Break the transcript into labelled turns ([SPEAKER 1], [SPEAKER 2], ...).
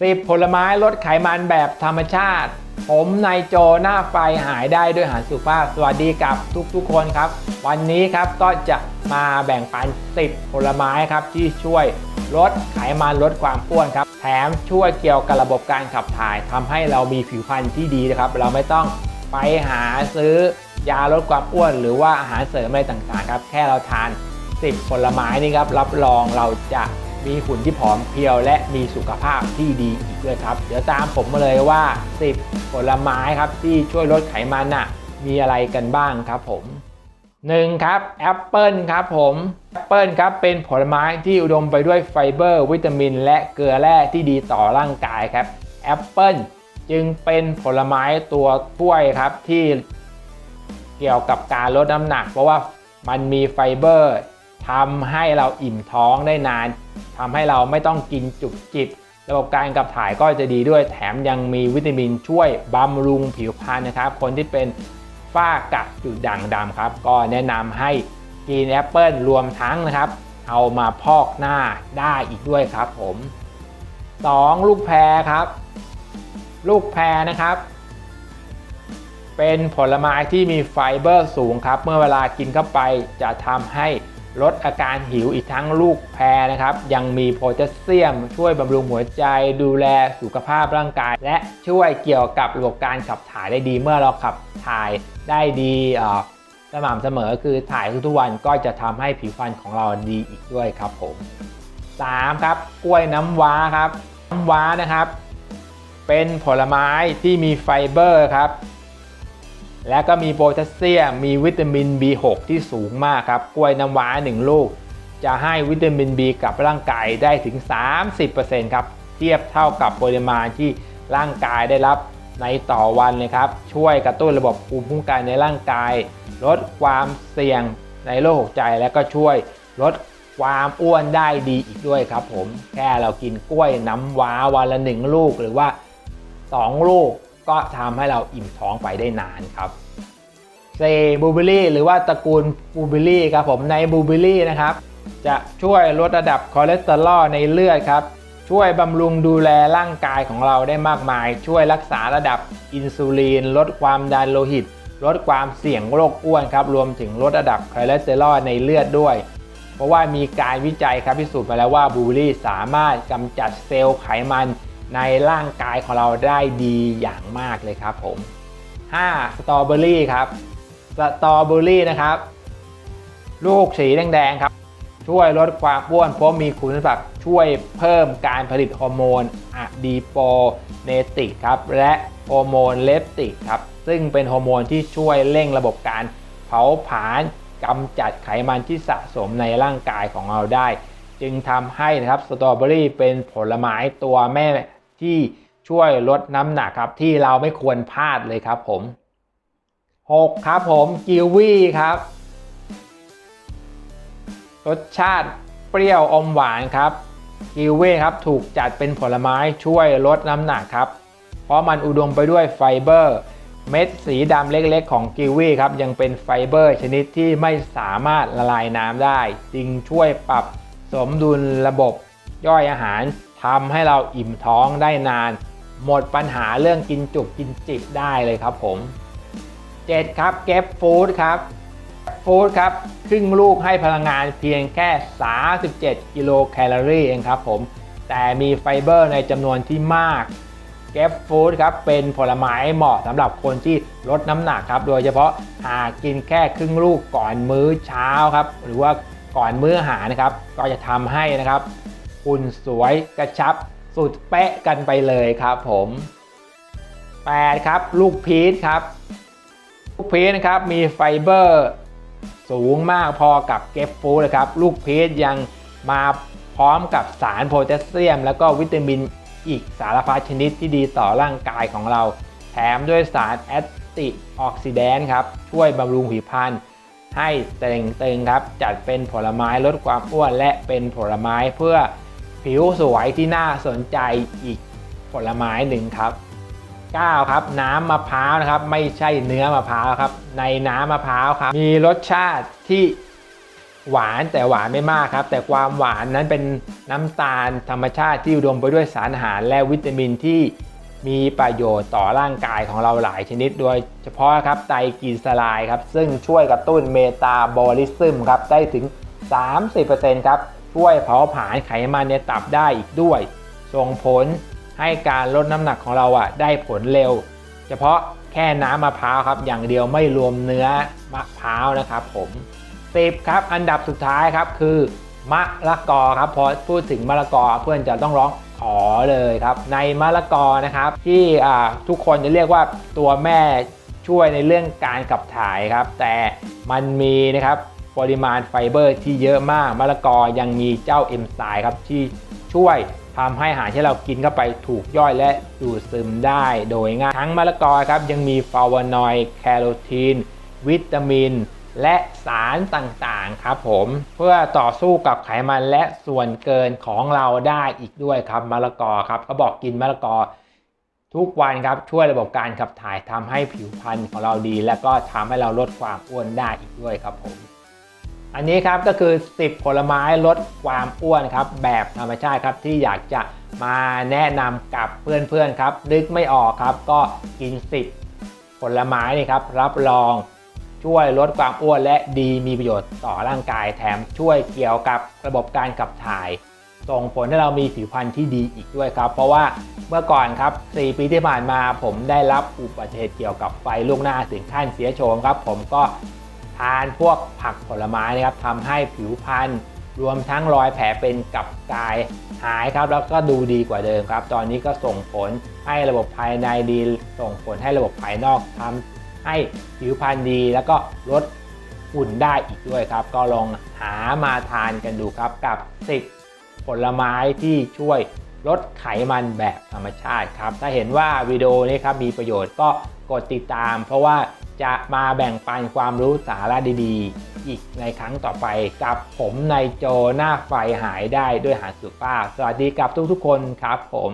[SPEAKER 1] สิบผลไม้ลดไขมันแบบธรรมชาติ ผมนายโจหน้าไฟหายได้ด้วยอาหารสุภาพสวัสดีกับทุกๆคนครับ วันนี้ครับก็จะมาแบ่งปัน 10 ผลไม้ครับที่ช่วยลดไขมันลดความอ้วนครับ แถมช่วยเกี่ยวกับระบบการขับถ่ายทำให้เรามีผิวพรรณที่ดีนะครับ เราไม่ต้องไปหาซื้อยาลดความอ้วน หรือว่าอาหารเสริมอะไรต่างๆครับ แค่เราทาน 10 ผลไม้นี่ครับรับรองเราจะ มีหุ่นที่ผอมเพรียวและมีสุขภาพที่ดีอีกด้วยครับ เดี๋ยวตามผมมาเลยว่า 10 ผลไม้ครับที่ช่วยลดไขมันน่ะมีอะไรกันบ้างครับผม 1 ครับแอปเปิลครับผมแอปเปิลครับเป็นผลไม้ที่อุดมไปด้วยไฟเบอร์ วิตามิน และเกลือแร่ที่ดีต่อร่างกายครับแอปเปิลจึงเป็นผลไม้ตัวช่วยครับที่เกี่ยวกับการลดน้ำหนัก เพราะว่ามันมีไฟเบอร์ ทำให้เราอิ่มท้องได้นานทำให้เราไม่ต้องกินจุกจิบระบบการขับถ่ายก็จะดีด้วยแถมยังมีวิตามินช่วยบำรุงผิวพรรณนะครับ คนที่เป็นฝ้ากระจุดด่างดำครับ ก็แนะนำให้กินแอปเปิลรวมทั้งนะครับ เอามาพอกหน้าได้อีกด้วยครับผม 2. ลูกแพรครับ ลูกแพรนะครับ เป็นผลไม้ที่มีไฟเบอร์สูงครับ เมื่อเวลากินเข้าไปจะทำให้ ลดอาการหิวอีกทั้งลูกแพรนะครับ ยังมีโพแทสเซียม ช่วยบำรุงหัวใจ ดูแลสุขภาพร่างกาย และช่วยเกี่ยวกับระบบการขับถ่ายได้ดี เมื่อเราขับถ่ายได้ดีสม่ำเสมอคือถ่ายทุกๆวันก็จะทำให้ผิวพรรณของเราดีอีกด้วยครับผม 3. ครับกล้วยน้ำว้าครับ น้ำว้านะครับ เป็นผลไม้ที่มีไฟเบอร์ครับ และก็มีโพแทสเซียม มีวิตามิน B6 ที่สูงมากครับ กล้วยน้ำว้า 1 ลูก จะให้วิตามิน B กับร่างกายได้ถึง 30%ครับ เทียบเท่ากับปริมาณที่ร่างกายได้รับในต่อวันเลยครับ ช่วยกระตุ้นระบบภูมิคุ้มกันในร่างกาย ลดความเสี่ยงในโรคหัวใจ และก็ช่วยลดความอ้วนได้ดีอีกด้วยครับผม แค่เรากินกล้วยน้ำว้าวันละหนึ่งลูกหรือว่า 2 ลูก ก็ทำให้เราอิ่มท้องไปได้นานครับเซบูเบอรี่หรือว่าตระกูลบูเบอรี่ครับผมในบูเบอรี่นะครับ จะช่วยลดระดับคอเลสเตอรอลในเลือดครับ ช่วยบำรุงดูแลร่างกายของเราได้มากมาย ช่วยรักษาระดับอินซูลิน ลดความดันโลหิต ลดความเสี่ยงโรคอ้วนครับ รวมถึงลดระดับคอเลสเตอรอลในเลือดด้วย เพราะว่ามีการวิจัยครับพิสูจน์มาแล้วว่าบูเบอรี่สามารถกำจัดเซลล์ไขมัน ในร่างกายของเราได้ดีอย่างมากเลยครับผม 5. สตรอเบอรี่ครับสตรอเบอรี่นะครับ ลูกสีแดงๆครับ ช่วยลดความอ้วนเพราะมีคุณสมบัติช่วยเพิ่มการผลิตฮอร์โมนอะดีโปเนติกครับและฮอร์โมนเลปติกครับซึ่งเป็นฮอร์โมนที่ช่วยเร่งระบบการเผาผลาญกำจัดไขมันที่สะสมในร่างกายของเราได้ จึงทำให้นะครับสตรอเบอรี่เป็นผลไม้ตัวแม่ ที่ช่วยลดน้ำหนักครับที่เราไม่ควรพลาดเลยครับผม 6. ครับผมกิวีครับ รสชาติเปรี้ยวอมหวานครับกิวีครับถูกจัดเป็นผลไม้ช่วยลดน้ำหนักครับเพราะมันอุดมไปด้วยไฟเบอร์ เม็ดสีดำเล็กๆ ของกิวีครับยังเป็นไฟเบอร์ชนิดที่ไม่สามารถละลายน้ำได้ จึงช่วยปรับสมดุลระบบย่อยอาหาร ทำให้เราอิ่มท้องได้นาน หมดปัญหาเรื่องกินจุกกินจิบได้เลยครับผม 7 ครับเก็บฟู้ดครับฟู้ดครับครึ่งลูกให้พลังงานเพียงแค่ 37 กิโลแคลอรี่เองครับผม แต่มีไฟเบอร์ในจำนวนที่มากเก็บฟู้ดครับเป็นผลไม้เหมาะสำหรับคนที่ลดน้ำหนักครับ โดยเฉพาะหากกินแค่ครึ่งลูกก่อนมื้อเช้าครับ หรือว่าก่อนมื้ออาหารนะครับ ก็จะทำให้นะครับ หุ่นสวยกระชับ สุดเป๊ะกันไปเลยครับผม 8 ครับ ลูกพีชครับ ลูกพีชนะครับมีไฟเบอร์สูงมากพอกับเก็บฟูนะครับ ลูกพีชยังมาพร้อมกับสารโพแทสเซียม แล้วก็วิตามินอีกสารพัดชนิดที่ดีต่อร่างกายของเรา แถมด้วยสารแอนติออกซิแดนต์ครับ ช่วยบำรุงผิวพรรณให้เต่งตึงครับ จัดเป็นผลไม้ลดความอ้วนและเป็นผลไม้เพื่อ ผิวสวยที่น่าสนใจอีกผลไม้หนึ่งครับ 9 ครับ น้ำมะพร้าวนะครับ ไม่ใช่เนื้อมะพร้าวครับ ในน้ำมะพร้าวครับ มีรสชาติที่หวานแต่หวานไม่มากครับ แต่ความหวานนั้นเป็นน้ำตาลธรรมชาติที่อุดมไปด้วยสารอาหารและวิตามินที่มีประโยชน์ต่อร่างกายของเราหลายชนิด โดยเฉพาะครับไตรกลีเซอไรด์ครับ ซึ่งช่วยกระตุ้นเมตาบอลิซึมครับได้ถึง 30%ครับ ช่วยเผาผลาญไขมันในตับได้อีกด้วย ส่งผลให้การลดน้ำหนักของเราอะได้ผลเร็ว เฉพาะแค่น้ำมะพร้าวครับ อย่างเดียวไม่รวมเนื้อมะพร้าวนะครับผม10ครับอันดับสุดท้ายครับคือ มะละกอครับพอพูดถึงมะละกอเพื่อนจะต้องร้องอ๋อเลยครับ ในมะละกอนะครับ ที่ทุกคนจะเรียกว่าตัวแม่ช่วยในเรื่องการขับถ่ายครับ แต่มันมีนะครับ ปริมาณไฟเบอร์ที่เยอะมากมะละกอยังมีเจ้าเอนไซม์ครับที่ช่วยทำให้อาหารที่เรากินเข้าไปถูกย่อยและดูดซึมได้โดยง่ายทั้งมะละกอครับยังมีฟลาวานอยด์แคโรทีน วิตามิน และสารต่างๆครับผมเพื่อต่อสู้กับไขมันและส่วนเกินของเราได้อีกด้วยครับมะละกอครับเขาบอกกินมะละกอ ทุกวันครับช่วยระบบการขับถ่ายทำให้ผิวพรรณของเราดี และก็ทำให้เราลดความอ้วนได้อีกด้วยครับผม อันนี้ครับก็คือ 10 ผลไม้ลดความอ้วนครับแบบธรรมชาติครับที่อยากจะมาแนะนำกับเพื่อนๆครับ นึกไม่ออกครับก็กิน 10 ผลไม้นี่ครับรับรองช่วยลดความอ้วนและดีมีประโยชน์ต่อร่างกายแถมช่วยเกี่ยวกับระบบการขับถ่าย ส่งผลให้เรามีผิวพรรณที่ดีอีกด้วยครับ เพราะว่าเมื่อก่อนครับ 4 ปีที่ผ่านมาผมได้รับอุบัติเหตุเกี่ยวกับไฟลูกหน้าถึงขั้นเสียโฉมครับ ผมก็ ทานพวกผักผลไม้นะครับทำให้ผิวพรรณรวมทั้งรอยแผลเป็นกับกายหายครับ แล้วก็ดูดีกว่าเดิมครับ ตอนนี้ก็ส่งผลให้ระบบภายในดี ส่งผลให้ระบบภายนอกทำให้ผิวพรรณดี แล้วก็ลดฝุ่นได้อีกด้วยครับ ก็ลองหามาทานกันดูครับกับ10ผลไม้ที่ช่วยลดไขมันแบบธรรมชาติครับ ถ้าเห็นว่าวิดีโอนี้ครับมีประโยชน์ก็ กดติดตาม เพราะว่าจะมาแบ่งปันความรู้สาระดีๆ อีกในครั้งต่อไปกับผมในโจหน้าไฟหายได้ด้วยหาสุภาพ สวัสดีกับทุกๆคนครับผม